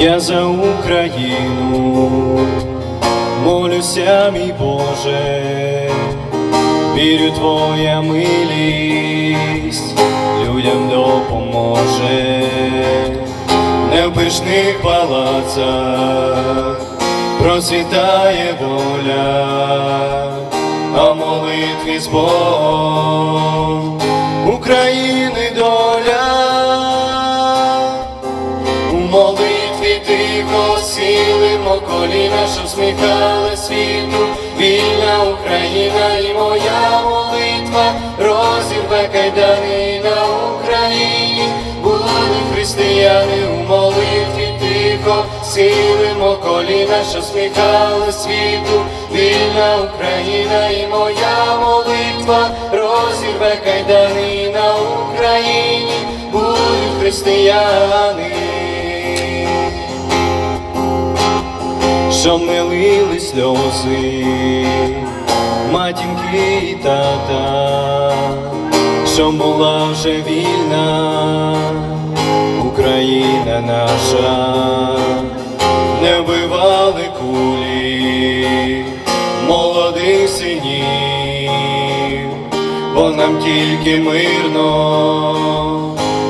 Я за Україну молюся, мій Боже, вірю, Твоя милість людям допоможе, не в пишних палацах процвітає воля, а молитві збор України доля. Тихо сілимо коліна, що сміхали світу, вільна Україна і моя молитва. Розірве кайдани на Україні, були християни у молитві тихо, сілимо коліна, що сміхали світу, вільна Україна і моя молитва. Розірве кайдани на Україні, будуть християни. Щоб не лили сльози, матінки і тата, щоб була вже вільна Україна наша, не вбивали кулі молодих синів, бо нам тільки мирно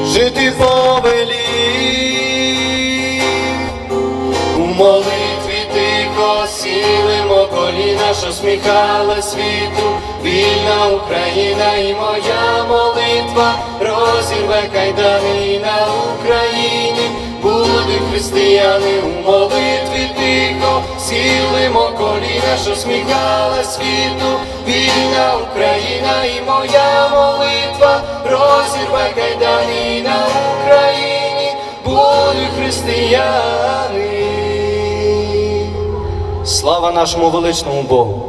жити повелів. У молитві коліна, що сміхала світу, вільна Україна і моя молитва розірве кайдани на Україні, будуть християни у молитві тихо, сілимо коліна, що сміхала світу, вільна Україна і моя молитва розірве кайдани на Україні, будуть християни. Слава нашому величному Богу!